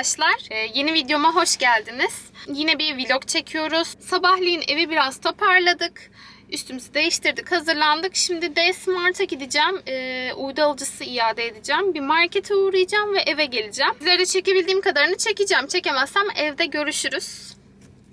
arkadaşlar. Ee, yeni videoma hoş geldiniz. Yine bir vlog çekiyoruz. Sabahleyin evi biraz toparladık. Üstümüzü değiştirdik, hazırlandık. Şimdi D Smart'a gideceğim. Ee, uydu alıcısı iade edeceğim. Bir markete uğrayacağım ve eve geleceğim. Sizlere çekebildiğim kadarını çekeceğim. Çekemezsem evde görüşürüz.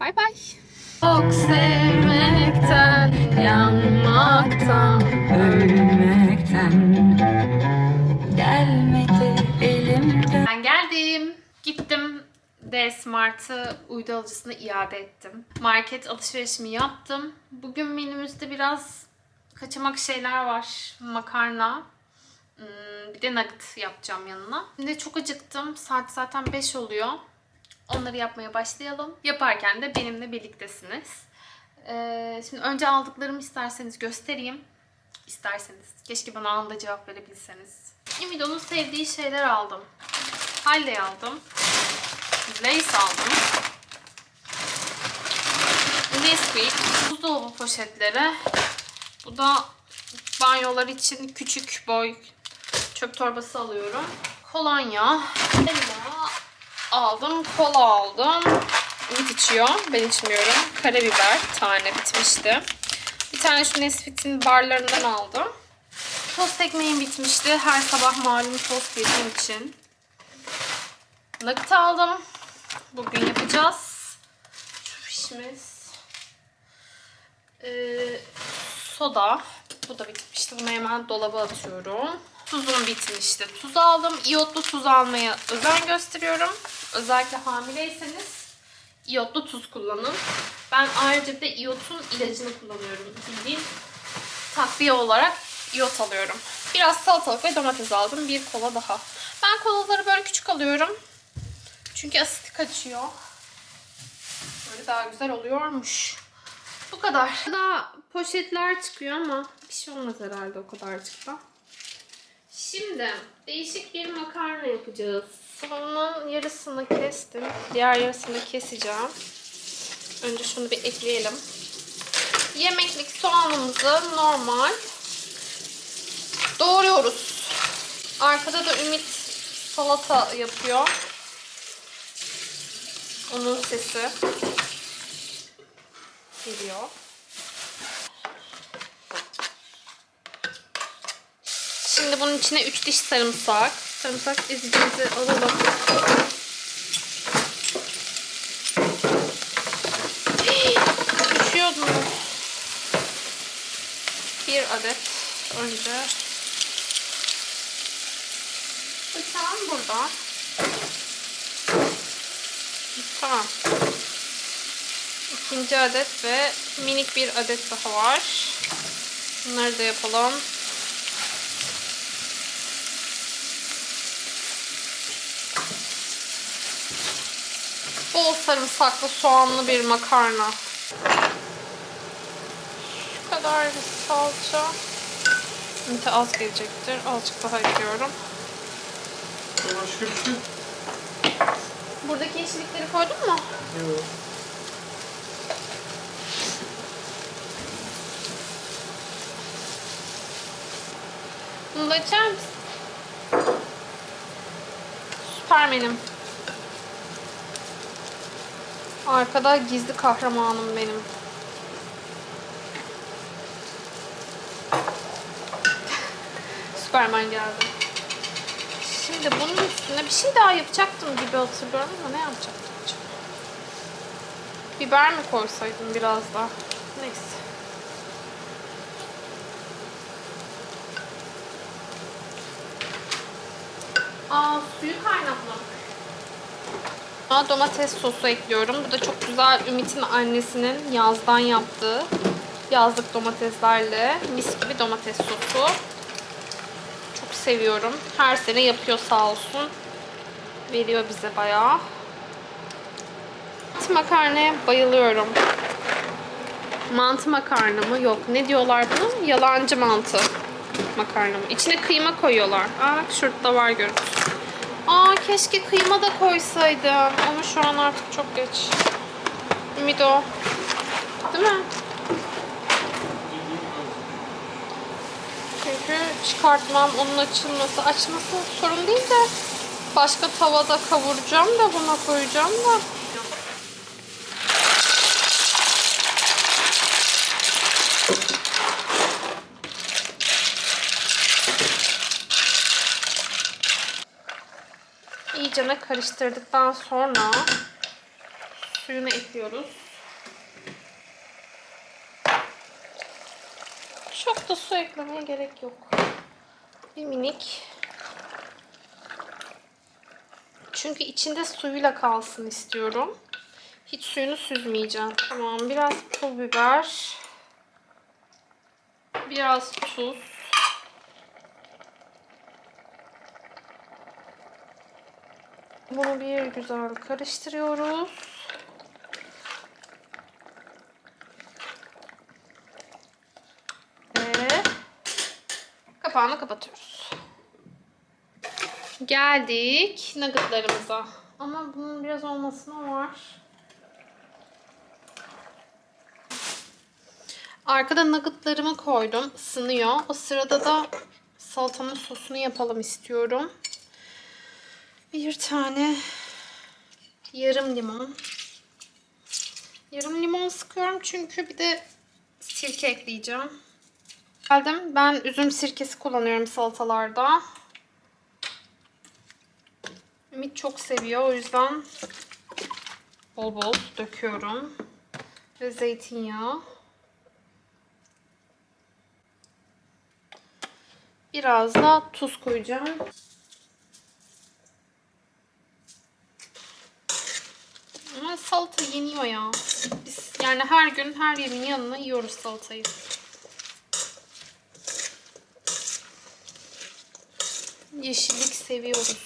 Bay bay. Çok sevmekten, yanmaktan, ölmekten Gittim. D Smart'ı uydu alıcısına iade ettim. Market alışverişimi yaptım. Bugün menümüzde biraz kaçamak şeyler var. Makarna. hmm, Bir de nugget yapacağım yanına. Şimdi çok acıktım. Saat zaten 5 oluyor. Onları yapmaya başlayalım. Yaparken de benimle birliktesiniz. Ee, şimdi önce aldıklarımı isterseniz göstereyim. İsterseniz. Keşke bana anında cevap verebilseniz. Ümido'nun sevdiği şeyler aldım. Halley aldım. Lace aldım. Nesquik. Buzdolabı poşetleri. Bu da banyolar için küçük boy çöp torbası alıyorum. Kolonya. Elma aldım. Kola aldım. Ümit içiyor. Ben içmiyorum. Karabiber tane bitmişti. Bir tane şu Nesfit'in barlarından aldım. Tost ekmeğim bitmişti. Her sabah malum tost yediğim için. Nakit aldım. Bugün yapacağız. Şu fişimiz. Ee, soda. Bu da bitmişti. Bunu hemen dolaba atıyorum. Tuzum bitmişti. Tuz aldım. İyotlu tuz almaya özen gösteriyorum. Özellikle hamileyseniz iyotlu tuz kullanın. Ben ayrıca da iyotun ilacını kullanıyorum. Bildiğin takviye olarak iyot alıyorum. Biraz salatalık ve domates aldım. Bir kola daha. Ben kolaları böyle küçük alıyorum. Çünkü asiti kaçıyor. Böyle daha güzel oluyormuş. Bu kadar. Daha poşetler çıkıyor ama bir şey olmaz herhalde o kadarcıkla. Şimdi değişik bir makarna yapacağız. Soğanın yarısını kestim. Diğer yarısını keseceğim. Önce şunu bir ekleyelim. Yemeklik soğanımızı normal doğruyoruz. Arkada da Ümit salata yapıyor. Onun sesi geliyor. Şimdi bunun içine 3 diş sarımsak. Sarımsak ezicimizi alalım. Düşüyordum. Bir adet önce. Bıçağım burada. Tamam. İkinci adet ve minik bir adet daha var. Bunları da yapalım. Bol sarımsaklı soğanlı bir makarna. Şu kadar bir salça. Şimdi az gelecektir. Azıcık daha ekliyorum. Başka bir şey Buradaki yeşillikleri koydun mu? yok. Bunu da açar mısın? Süpermenim. Arkada gizli kahramanım benim. Süperman geldi. Şimdi bunun üstüne bir şey daha yapacaktım gibi hatırlıyorum ama ne yapacaktım acaba? Biber mi koysaydım biraz daha? Neyse. Aa suyu kaynatmak. Aa, domates sosu ekliyorum. Bu da çok güzel Ümit'in annesinin yazdan yaptığı yazlık domateslerle mis gibi domates sosu. Seviyorum. Her sene yapıyor sağ olsun. Veriyor bize bayağı. Mantı makarnaya bayılıyorum. Mantı makarna mı? Yok. Ne diyorlar buna? Yalancı mantı makarna mı? İçine kıyma koyuyorlar. Aa şurada var görüntüsü. Aa keşke kıyma da koysaydım. Ama şu an artık çok geç. Ümit. Değil mi? Çünkü çıkartmam, onun açılması, açması sorun değil de Başka tavada kavuracağım da buna koyacağım da. İyicene karıştırdıktan sonra suyunu ekliyoruz. Çok da su eklemeye gerek yok. Bir minik. Çünkü içinde suyuyla kalsın istiyorum. Hiç suyunu süzmeyeceğim. Tamam biraz pul biber. Biraz tuz. Bunu bir güzel karıştırıyoruz. Ve kapağını kapatıyoruz. Geldik nuggetlarımıza. Ama bunun biraz olmasına var. Arkada nuggetlarımı koydum. Isınıyor. O sırada da salatamın sosunu yapalım istiyorum. Bir tane yarım limon. Yarım limon sıkıyorum çünkü bir de sirke ekleyeceğim. Geldim. Ben üzüm sirkesi kullanıyorum salatalarda. Ümit çok seviyor. O yüzden bol bol döküyorum. Ve zeytinyağı. Biraz da tuz koyacağım. Ama salata yeniyor ya. Biz yani her gün her yemeğin yanına yiyoruz salatayı. Yeşillik seviyoruz.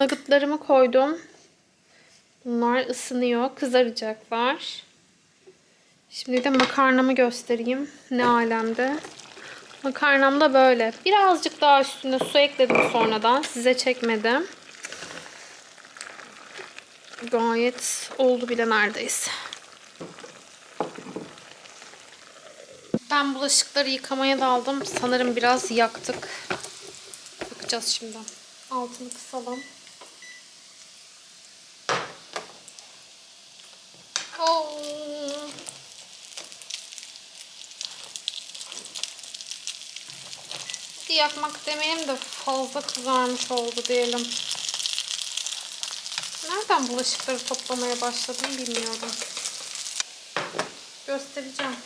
Nuggetlarımı koydum. Bunlar ısınıyor. Kızaracaklar. Şimdi de makarnamı göstereyim. Ne alemde. Makarnam da böyle. Birazcık daha üstüne su ekledim sonradan. Size çekmedim. Gayet oldu bile neredeyse. Ben bulaşıkları yıkamaya daldım. Sanırım biraz yaktık. Bakacağız şimdi. Altını kısalım. Oo. yakmak demeyelim de fazla kızarmış oldu diyelim. Nereden bulaşıkları toplamaya başladım bilmiyorum. Göstereceğim.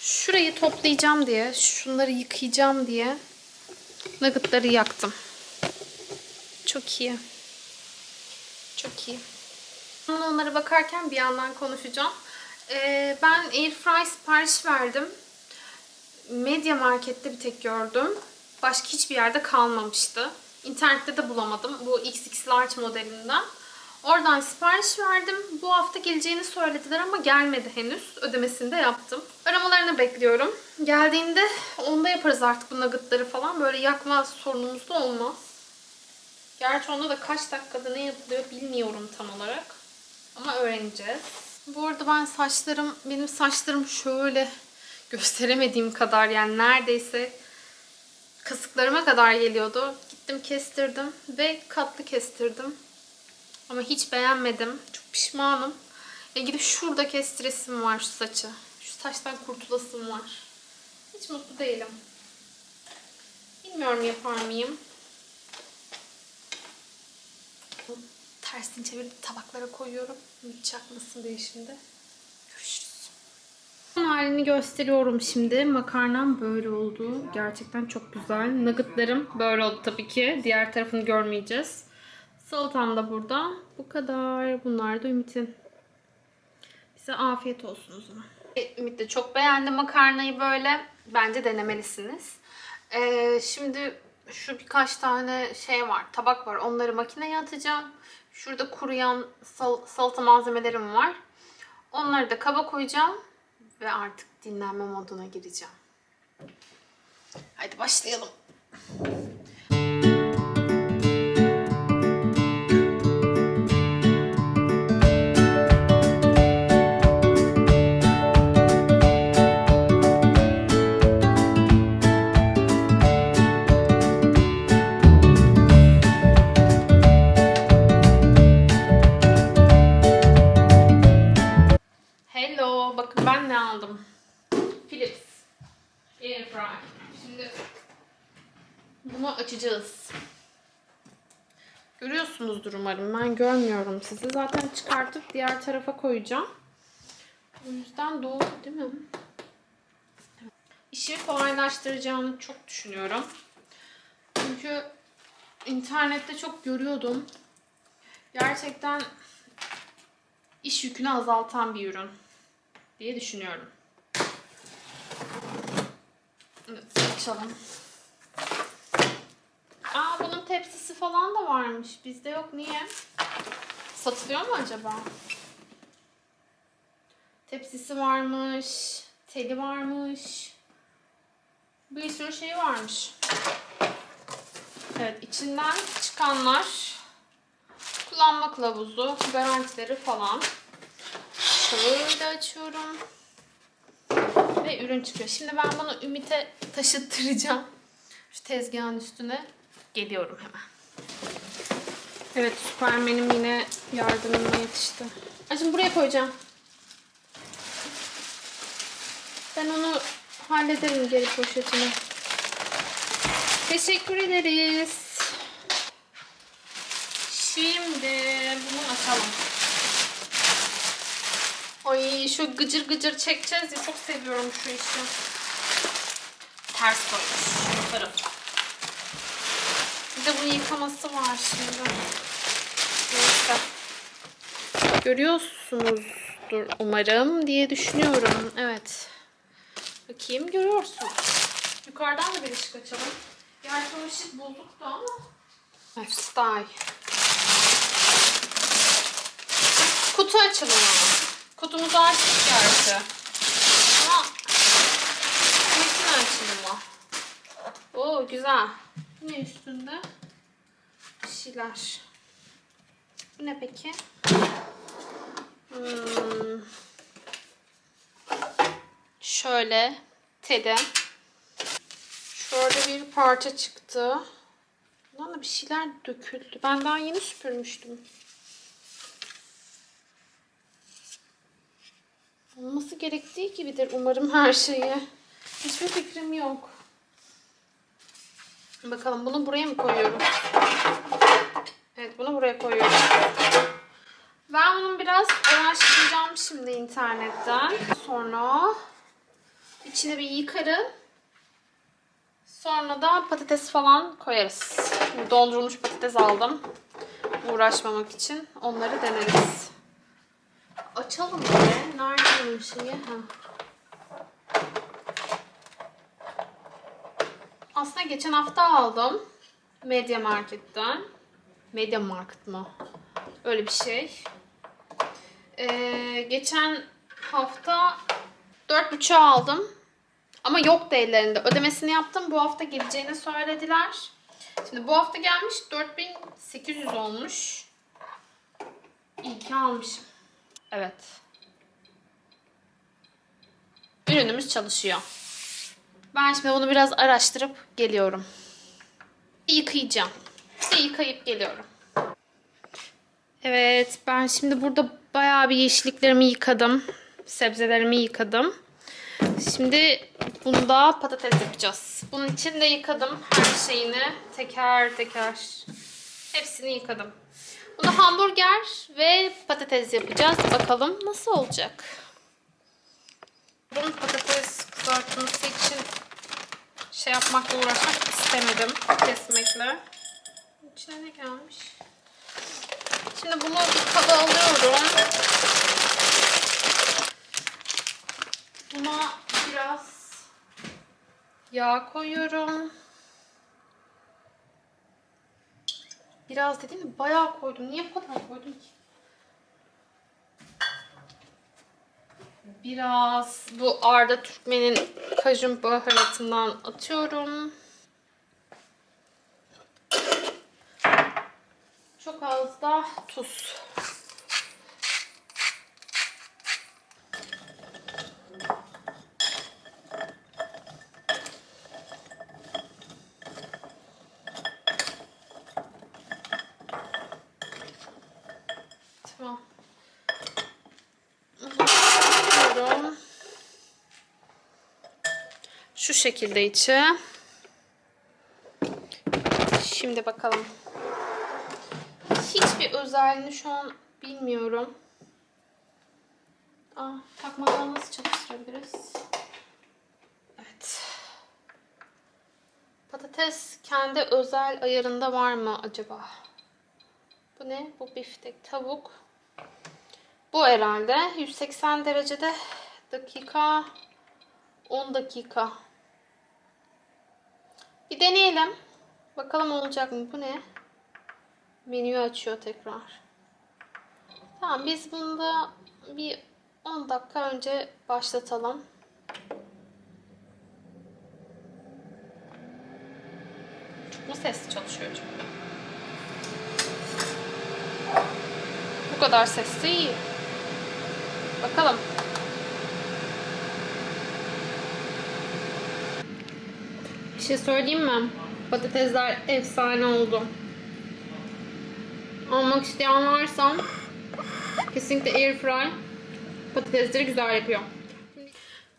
Şurayı toplayacağım diye, şunları yıkayacağım diye nuggetları yaktım. Çok iyi. Çok iyi. Onlara bakarken bir yandan konuşacağım. Ee, ben Airfry sipariş verdim. Media Market'te bir tek gördüm. Başka hiçbir yerde kalmamıştı. İnternette de bulamadım. Bu XX Large modelinden. Oradan sipariş verdim. Bu hafta geleceğini söylediler ama gelmedi henüz. Ödemesini de yaptım. Aramalarını bekliyorum. Geldiğinde onda yaparız artık bu nuggetları falan. Böyle yakma sorunumuz da olmaz. Gerçi onda da kaç dakikada ne yapılıyor bilmiyorum tam olarak. Ama öğreneceğiz. Bu arada ben saçlarım, benim saçlarım şöyle gösteremediğim kadar yani neredeyse kasıklarıma kadar geliyordu. Gittim kestirdim ve katlı kestirdim. Ama hiç beğenmedim. Çok pişmanım. E gidip şurada kestiresim var şu saçı. Şu saçtan kurtulasım var. Hiç mutlu değilim. Bilmiyorum yapar mıyım. Tersini çevirip tabaklara koyuyorum. Çakmasın diye şimdi. Görüşürüz. Son halini gösteriyorum şimdi. Makarnam böyle oldu. Gerçekten çok güzel. Nuggetlarım böyle oldu tabii ki. Diğer tarafını görmeyeceğiz. Salatam da burada. Bu kadar. Bunlar da Ümit'in. Bize afiyet olsun o zaman. E, Ümit de çok beğendi makarnayı böyle. Bence denemelisiniz. Ee, şimdi şu birkaç tane şey var. Tabak var. Onları makineye atacağım. Şurada kuruyan sal- salata malzemelerim var. Onları da kaba koyacağım. Ve artık dinlenme moduna gireceğim. Haydi başlayalım. Görüyorsunuzdur umarım. Ben görmüyorum sizi. Zaten çıkartıp diğer tarafa koyacağım. O yüzden doğru değil mi? İşimi kolaylaştıracağını çok düşünüyorum. Çünkü internette çok görüyordum. Gerçekten iş yükünü azaltan bir ürün diye düşünüyorum. Evet, açalım. Tepsisi falan da varmış. Bizde yok. Niye? Satılıyor mu acaba? Tepsisi varmış. Teli varmış. Bir sürü şey varmış. Evet içinden çıkanlar kullanma kılavuzu, garantileri falan. Şöyle açıyorum. Ve ürün çıkıyor. Şimdi ben bunu Ümit'e taşıttıracağım. Şu tezgahın üstüne geliyorum hemen. Evet Süpermen'im yine yardımıma yetişti. Acım buraya koyacağım. Ben onu hallederim geri poşetine. Teşekkür ederiz. Şimdi bunu açalım. Ay şu gıcır gıcır çekeceğiz ya çok seviyorum şu işi. Ters koymuş tarafı. De yıkaması var şimdi. Neyse. Görüyorsunuzdur umarım diye düşünüyorum. Evet. Bakayım görüyorsunuz. Yukarıdan da bir ışık açalım. Gerçi o ışık bozuktu ama. Evet, style. Kutu açalım ama. Kutumuzu açtık gerçi. Ama metin açılımı. Oo güzel. Ne üstünde? Bir şeyler. Bu ne peki? Hmm. Şöyle teli. Şöyle bir parça çıktı. Bundan da bir şeyler döküldü. Ben daha yeni süpürmüştüm. Olması gerektiği gibidir umarım her şeyi. Hiçbir fikrim yok. Bakalım bunu buraya mı koyuyorum? Evet bunu buraya koyuyorum. Ben bunu biraz araştıracağım şimdi internetten. Sonra içine bir yıkarım. Sonra da patates falan koyarız. Dondurulmuş patates aldım. Uğraşmamak için. Onları deneriz. Açalım bir. Nerede bunun şeyi? Ha. Aslında geçen hafta aldım. Media Market'ten. Media Market mı? Öyle bir şey. Ee, geçen hafta 4.5'a aldım. Ama yoktu ellerinde. Ödemesini yaptım. Bu hafta geleceğini söylediler. Şimdi bu hafta gelmiş 4800 olmuş. İyi almışım. Evet. Ürünümüz çalışıyor. Ben şimdi bunu biraz araştırıp geliyorum. Yıkayacağım. Bir yıkayıp geliyorum. Evet ben şimdi burada bayağı bir yeşilliklerimi yıkadım. Sebzelerimi yıkadım. Şimdi bunda patates yapacağız. Bunun için de yıkadım her şeyini. Teker teker. Hepsini yıkadım. Bunu hamburger ve patates yapacağız. Bakalım nasıl olacak. Bunun patates kızartması için şey yapmakla uğraşmak istemedim. Kesmekle. İçine ne gelmiş? Şimdi bunu bir kaba alıyorum. Buna biraz yağ koyuyorum. Biraz dedim mi? Bayağı koydum. Niye bu kadar koydum ki? Biraz bu Arda Türkmen'in kajun baharatından atıyorum. Çok az da tuz. Tamam. Atıyorum. Şu Şu şekilde içi. Şimdi bakalım. Hiçbir özelliğini şu an bilmiyorum. Aa, takmadan nasıl çalıştırabiliriz? Evet. Patates kendi özel ayarında var mı acaba? Bu ne? Bu biftek tavuk. Bu herhalde 180 derecede dakika 10 dakika. Bir deneyelim. Bakalım olacak mı? Bu ne? Menüyü açıyor tekrar. Tamam biz bunda bir 10 dakika önce başlatalım. Çok mu sesli çalışıyor acaba? Bu kadar sesli iyi. Bakalım. Şey söyleyeyim mi? Patatesler efsane oldu. Almak isteyen varsa kesinlikle airfry patatesleri güzel yapıyor.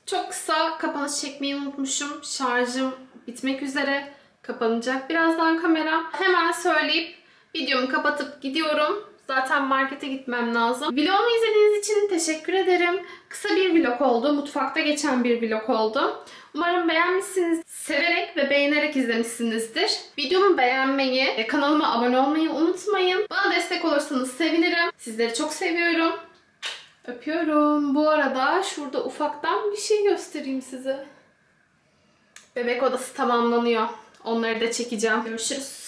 Çok kısa kapanış çekmeyi unutmuşum. Şarjım bitmek üzere. Kapanacak birazdan kamera. Hemen söyleyip videomu kapatıp gidiyorum. Zaten markete gitmem lazım. Vlogumu izlediğiniz için teşekkür ederim. Kısa bir vlog oldu. Mutfakta geçen bir vlog oldu. Umarım beğenmişsiniz. Severek ve beğenerek izlemişsinizdir. Videomu beğenmeyi, kanalıma abone olmayı unutmayın. Bana destek olursanız sevinirim. Sizleri çok seviyorum. Öpüyorum. Bu arada şurada ufaktan bir şey göstereyim size. Bebek odası tamamlanıyor. Onları da çekeceğim. Görüşürüz.